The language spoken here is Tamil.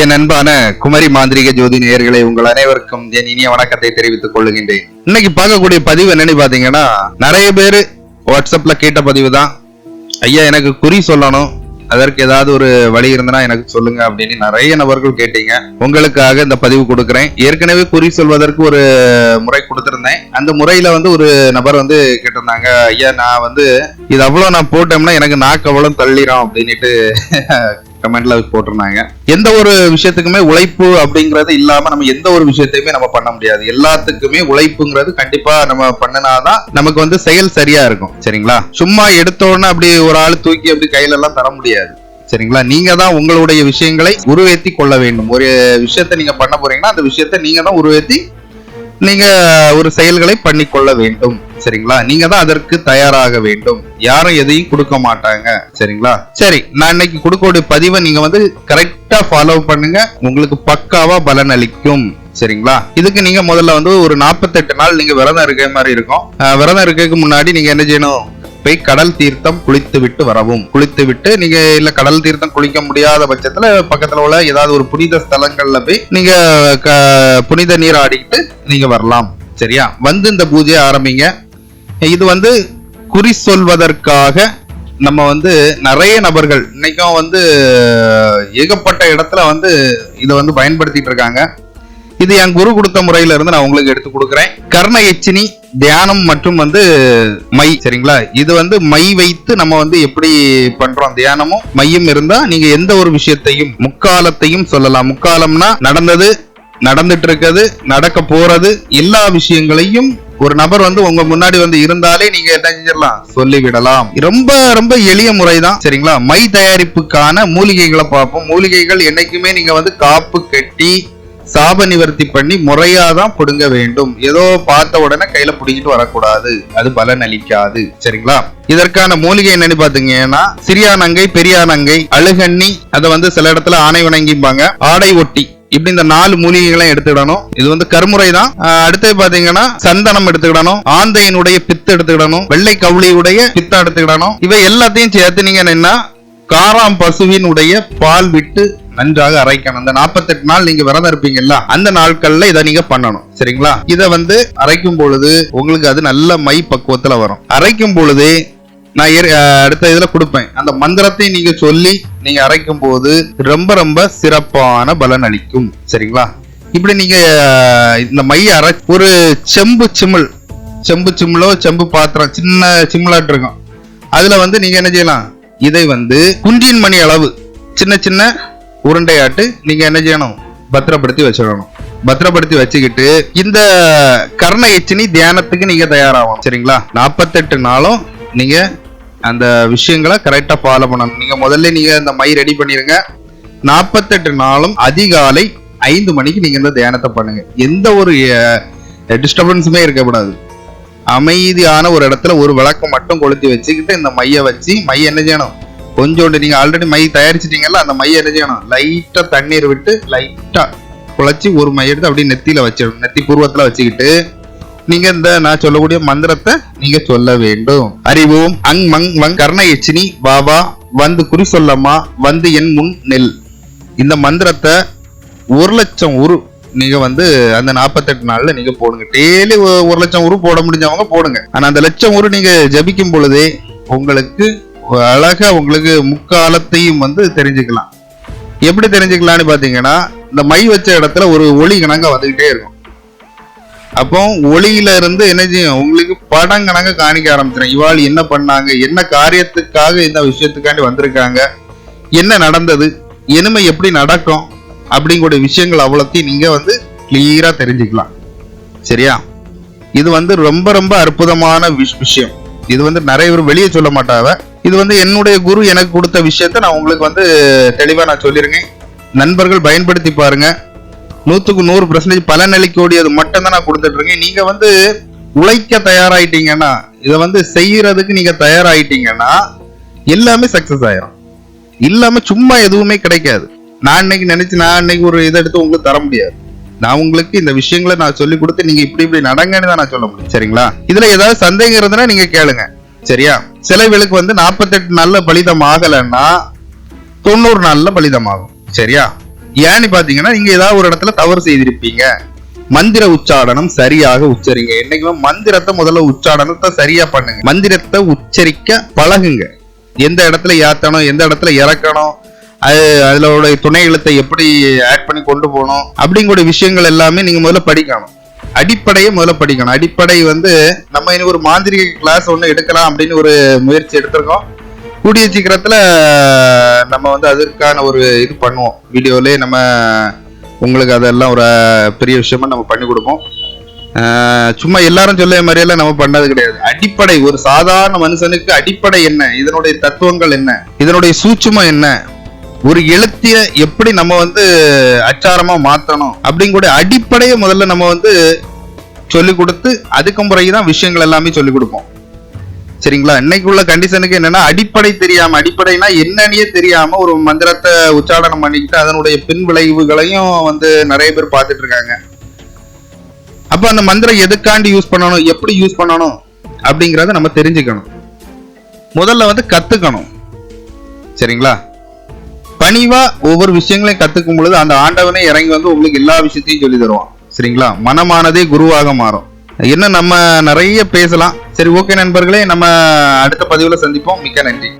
என் அன்பான குமரி மாந்திரிக ஜோதி நேயர்களை உங்கள் அனைவருக்கும் என் இனிய வணக்கத்தை தெரிவித்துக் கொள்ளுகின்றேன் இன்னைக்கு பார்க்கக்கூடிய பதிவு என்னன்னு பாத்தீங்கன்னா நிறைய பேர் வாட்ஸ்அப்ல கேட்ட பதிவு தான். ஐயா எனக்கு குறி சொல்லணும். அதற்கு ஏதாவது ஒரு வழி இருந்தனா எனக்கு சொல்லுங்க அப்படின்னு நிறைய நபர்கள் கேட்டீங்க. உங்களுக்காக இந்த பதிவு கொடுக்குறேன். ஏற்கனவே குறி சொல்வதற்கு ஒரு முறை கொடுத்திருந்தேன். அந்த முறையில வந்து ஒரு நபர் வந்து கேட்டிருந்தாங்க ஐயா நான் வந்து இது அவ்வளவு நான் போட்டோம்னா எனக்கு நாக்கு அவ்வளவு தள்ளிடும் அப்படின்னுட்டு கமெண்ட்ல போட்டிருந்தாங்க. எந்த ஒரு விஷயத்துக்குமே உழைப்பு அப்படிங்கறது இல்லாம நம்ம எந்த ஒரு விஷயத்தையுமே நம்ம பண்ண முடியாது. எல்லாத்துக்குமே உழைப்புங்கிறது கண்டிப்பா நம்ம பண்ணினாதான் நமக்கு வந்து செயல் சரியா இருக்கும். சரிங்களா? சும்மா எடுத்த உடனே அப்படி ஒரு ஆள் தூக்கி அப்படி கையில எல்லாம் தர முடியாது. சரிங்களா? நீங்க தான் உங்களுடைய விஷயங்களை உருவேத்தி கொள்ள வேண்டும். ஒரு விஷயத்தை நீங்க பண்ண போறீங்கன்னா அந்த விஷயத்தை நீங்க தான் உருவேத்தி நீங்க ஒரு செயல்களை பண்ணிக்கொள்ள வேண்டும். சரிங்களா? நீங்க தான் அதற்கு தயாராக வேண்டும். யாரும் எதையும் கொடுக்க மாட்டாங்க. சரிங்களா? சரி நான் இன்னைக்கு கொடுக்கக்கூடிய பதிவை நீங்க வந்து கரெக்டா ஃபாலோ பண்ணுங்க. உங்களுக்கு பக்காவா பலன் அளிக்கும். சரிங்களா? இதுக்கு நீங்க முதல்ல வந்து ஒரு 48 நாள் நீங்க விரதம் இருக்க மாதிரி இருக்கும். விரதம் இருக்கிறதுக்கு முன்னாடி நீங்க என்ன செய்யணும்? போய் கடல் தீர்த்தம் குளித்து விட்டு வரவும். குளித்து விட்டு நீங்க இல்ல கடல் தீர்த்தம் குளிக்க முடியாத பட்சத்துல பக்கத்துல உள்ள ஏதாவது ஒரு புனித ஸ்தலங்கள்ல போய் நீங்க க- புனித நீர் ஆடிக்கிட்டு நீங்க வரலாம். சரியா? வந்து இந்த பூஜையை ஆரம்பிங்க. இது வந்து குறி சொல்வதற்காக நம்ம வந்து நிறைய நபர்கள் இன்னைக்கும் வந்து ஏகப்பட்ட இடத்துல வந்து இதை வந்து பயன்படுத்திட்டு இருக்காங்க. இது என் குரு கொடுத்த முறையில இருந்து நான் உங்களுக்கு எடுத்து கொடுக்குறேன். கர்ண எச்சினி தியானம் மற்றும் வந்து மை சரிங்களா? இது வந்து மை வைத்து நம்ம வந்து எப்படி பண்றோம் தியானமும் மையும் இருந்தா நீங்க எந்த ஒரு விஷயத்தையும் முக்காலத்தையும் சொல்லலாம். முக்காலம்னா நடந்தது நடந்துட்டு இருக்கிறது நடக்க போறது எல்லா விஷயங்களையும் ஒரு நபர் வந்து உங்க முன்னாடி வந்து இருந்தாலே நீங்க என்ன செஞ்சிடலாம்? சொல்லிவிடலாம். ரொம்ப ரொம்ப எளிய முறைதான். சரிங்களா? மை தயாரிப்புக்கான மூலிகைகளை பார்ப்போம். மூலிகைகள் என்னைக்குமே நீங்க வந்து காப்பு கட்டி சாப நிவர்த்தி பண்ணி முறையா தான் பிடுங்க வேண்டும். ஏதோ பார்த்த உடனே கையில பிடிக்கிட்டு வரக்கூடாது. அது பலன் அளிக்காது. சரிங்களா? இதற்கான மூலிகை என்னன்னு பாத்தீங்கன்னா சிறியானங்கை பெரியானங்கை அழுகண்ணி அதை வந்து சில இடத்துல ஆணை வணங்கிம்பாங்க ஆடை ஒட்டி. இப்படி இந்த நாலு மூலிகைகளையும் எடுத்துக்கிடணும். இது வந்து கருமுறை தான் அடுத்தது அடுத்து பாத்தீங்கன்னா சந்தனம் எடுத்துக்கிடணும். ஆந்தையினுடைய பித்து எடுத்துக்கிடணும். வெள்ளை கவுளியுடைய பித்தம் எடுத்துக்கிடணும். இவை எல்லாத்தையும் சேர்த்து நீங்க என்னன்னா காராம் பசுவினுடைய பால் விட்டு நன்றாக அரைக்கணும். அந்த 48 நாள் நீங்க விரதம் இருப்பீங்கல்ல அந்த நாட்கள்ல இதை நீங்க பண்ணணும். சரிங்களா? இதை வந்து அரைக்கும் பொழுது உங்களுக்கு அது நல்ல மை பக்குவத்துல வரும். அரைக்கும் பொழுது நான் அடுத்த இதுல கொடுப்பேன். அந்த மந்திரத்தை நீங்க சொல்லி நீங்க அரைக்கும் போது ரொம்ப ரொம்ப சிறப்பான பலன் அளிக்கும். சரிங்களா? இப்படி நீங்க இந்த மைய அரை ஒரு செம்பு சிமிழ் செம்பு சிமிழோ செம்பு பாத்திரம் சின்ன சிமிழாட்டு இருக்கும். அதுல வந்து நீங்க என்ன செய்யலாம்? இதை வந்து குன்றின் மணி அளவு சின்ன சின்ன உருண்டையாட்டு நீங்க என்ன செய்யணும்? பத்திரப்படுத்தி வச்சிடணும். பத்திரப்படுத்தி வச்சுக்கிட்டு இந்த கர்ண எச்சினி தியானத்துக்கு நீங்க தயாராகணும். சரிங்களா? நாற்பத்தெட்டு நாளும் நீங்க அந்த விஷயங்களை கரெக்டாக ஃபாலோ பண்ணணும். நீங்க முதல்ல நீங்கள் இந்த மை ரெடி பண்ணிருங்க. நாற்பத்தெட்டு நாளும் அதிகாலை ஐந்து மணிக்கு நீங்கள் இந்த தியானத்தை பண்ணுங்க. எந்த ஒரு டிஸ்டர்பன்ஸுமே இருக்கக்கூடாது. அமைதியான ஒரு இடத்துல ஒரு விளக்கம் மட்டும் கொளுத்தி வச்சுக்கிட்டு இந்த மையை வச்சு மை என்ன செய்யணும்? கொஞ்சோண்டு நீங்கள் ஆல்ரெடி மை தயாரிச்சிட்டீங்கல்ல அந்த மையை என்ன செய்யணும்? லைட்டாக தண்ணீர் விட்டு லைட்டாக குழச்சி ஒரு மை எடுத்து அப்படியே நெத்தியில வச்சிடணும். நெத்தி பூர்வத்தில் வச்சுக்கிட்டு நீங்க இந்த நான் சொல்லக்கூடிய மந்திரத்தை நீங்க சொல்ல வேண்டும். அறிவோம் அங் மங் வங் கர்ண எச்சினி பாபா வந்து குறி சொல்லம்மா வந்து என் முன் நெல். இந்த மந்திரத்தை ஒரு லட்சம் உரு நீங்க வந்து அந்த 48 நாள்ல நீங்க போடுங்க. டெய்லி ஒரு லட்சம் உரு போட முடிஞ்சவங்க போடுங்க. ஆனா அந்த லட்சம் உரு நீங்க ஜபிக்கும் பொழுதே உங்களுக்கு அழகா உங்களுக்கு முக்காலத்தையும் வந்து தெரிஞ்சுக்கலாம். எப்படி தெரிஞ்சுக்கலாம்னு பாத்தீங்கன்னா இந்த மை வச்ச இடத்துல ஒரு ஒளி கணங்க வந்துகிட்டே இருக்கும். அப்போ ஒளியில இருந்து என்ன செய்யும்? உங்களுக்கு படம் கணங்க காணிக்க ஆரம்பிச்சிடும் இவாள் என்ன பண்ணாங்க? என்ன காரியத்துக்காக இந்த விஷயத்துக்காண்டி வந்திருக்காங்க? என்ன நடந்தது? எனிமை எப்படி நடக்கும்? அப்படிங்கக்கூடிய விஷயங்கள் அவ்வளோத்தையும் நீங்க வந்து கிளியரா தெரிஞ்சுக்கலாம். சரியா? இது வந்து ரொம்ப ரொம்ப அற்புதமான விஷ்- விஷயம். இது வந்து நிறைய பேர் வெளியே சொல்ல மாட்டாவ இது வந்து என்னுடைய குரு எனக்கு கொடுத்த விஷயத்த நான் உங்களுக்கு வந்து தெளிவா நான் சொல்லிருக்கேன். நண்பர்கள் பயன்படுத்தி பாருங்க. நூத்துக்கு நூறு பர்சன்டேஜ் பலன் அளிக்கக்கூடியது மட்டும் தான் நான் கொடுத்துட்டு இருக்கேன். நீங்க வந்து உழைக்க தயாராயிட்டீங்கன்னா இதை வந்து செய்யறதுக்கு நீங்க தயாராயிட்டீங்கன்னா எல்லாமே சக்சஸ் ஆயிரும். இல்லாம சும்மா எதுவுமே கிடைக்காது. நான் இன்னைக்கு நினைச்சு நான் இன்னைக்கு ஒரு இதை எடுத்து உங்களுக்கு தர முடியாது. நான் உங்களுக்கு இந்த விஷயங்களை நான் சொல்லி கொடுத்து நீங்க இப்படி இப்படி நடங்கன்னு தான் நான் சொல்ல முடியும். சரிங்களா? இதுல ஏதாவது சந்தேகம் இருந்ததுன்னா நீங்க கேளுங்க. சரியா? சிலைகளுக்கு வந்து 48 நாள்ல பலிதம் ஆகலைன்னா தொண்ணூறு நாள்ல பலிதமாகும் சரியா? ஏன்னு பாத்தீங்கன்னா நீங்க ஏதாவது ஒரு இடத்துல தவறு செய்திருப்பீங்க. மந்திர உச்சாடனம் சரியாக உச்சரிங்க. என்னைக்குமே மந்திரத்தை முதல்ல உச்சாடனத்தை சரியா பண்ணுங்க. மந்திரத்தை உச்சரிக்க பழகுங்க. எந்த இடத்துல ஏத்தணும் எந்த இடத்துல இறக்கணும் அது அதோட துணை எழுத்தை எப்படி ஆட் பண்ணி கொண்டு போகணும் அப்படிங்கிற விஷயங்கள் எல்லாமே நீங்க முதல்ல படிக்கணும். அடிப்படையை முதல்ல படிக்கணும். அடிப்படை வந்து நம்ம இனி ஒரு மாந்திரிக கிளாஸ் ஒன்று எடுக்கலாம் அப்படின்னு ஒரு முயற்சி எடுத்திருக்கோம். கூடிய சீக்கிரத்துல நம்ம வந்து அதற்கான ஒரு இது பண்ணுவோம். வீடியோலே நம்ம உங்களுக்கு அதெல்லாம் ஒரு பெரிய விஷயமா நம்ம பண்ணி கொடுப்போம். சும்மா எல்லாரும் சொல்ல மாதிரியெல்லாம் நம்ம பண்ணது கிடையாது. அடிப்படை ஒரு சாதாரண மனுஷனுக்கு அடிப்படை என்ன? இதனுடைய தத்துவங்கள் என்ன? இதனுடைய சூட்சுமம் என்ன? ஒரு எழுத்திய எப்படி நம்ம வந்து அச்சாரமா மாத்தணும்? அப்படிங்கூட அடிப்படையை முதல்ல நம்ம வந்து சொல்லி கொடுத்து அதுக்கு முறைதான் விஷயங்கள் எல்லாமே சொல்லி கொடுப்போம். சரிங்களா? இன்னைக்கு உள்ள கண்டிஷனுக்கு என்னன்னா அடிப்படை தெரியாம அடிப்படைனா என்னன்னே தெரியாம ஒரு மந்திரத்தை உச்சாரணம் பண்ணிக்கிட்டு அதனுடைய பின் விளைவுகளையும் வந்து நிறைய பேர் பார்த்துட்டு இருக்காங்க. அப்ப அந்த மந்திரம் எதுக்காண்டி யூஸ் பண்ணணும்? எப்படி யூஸ் பண்ணணும்? அப்படிங்கறத நம்ம தெரிஞ்சுக்கணும். முதல்ல வந்து கத்துக்கணும். சரிங்களா? பணிவா ஒவ்வொரு விஷயங்களையும் கத்துக்கும் பொழுது அந்த ஆண்டவனே இறங்கி வந்து உங்களுக்கு எல்லா விஷயத்தையும் சொல்லி தருவான். சரிங்களா? மனமானதே குருவாக மாறும். என்ன நம்ம நிறைய பேசலாம். சரி ஓகே நண்பர்களே. நம்ம அடுத்த பதிவில் சந்திப்போம். மிக்க நன்றி.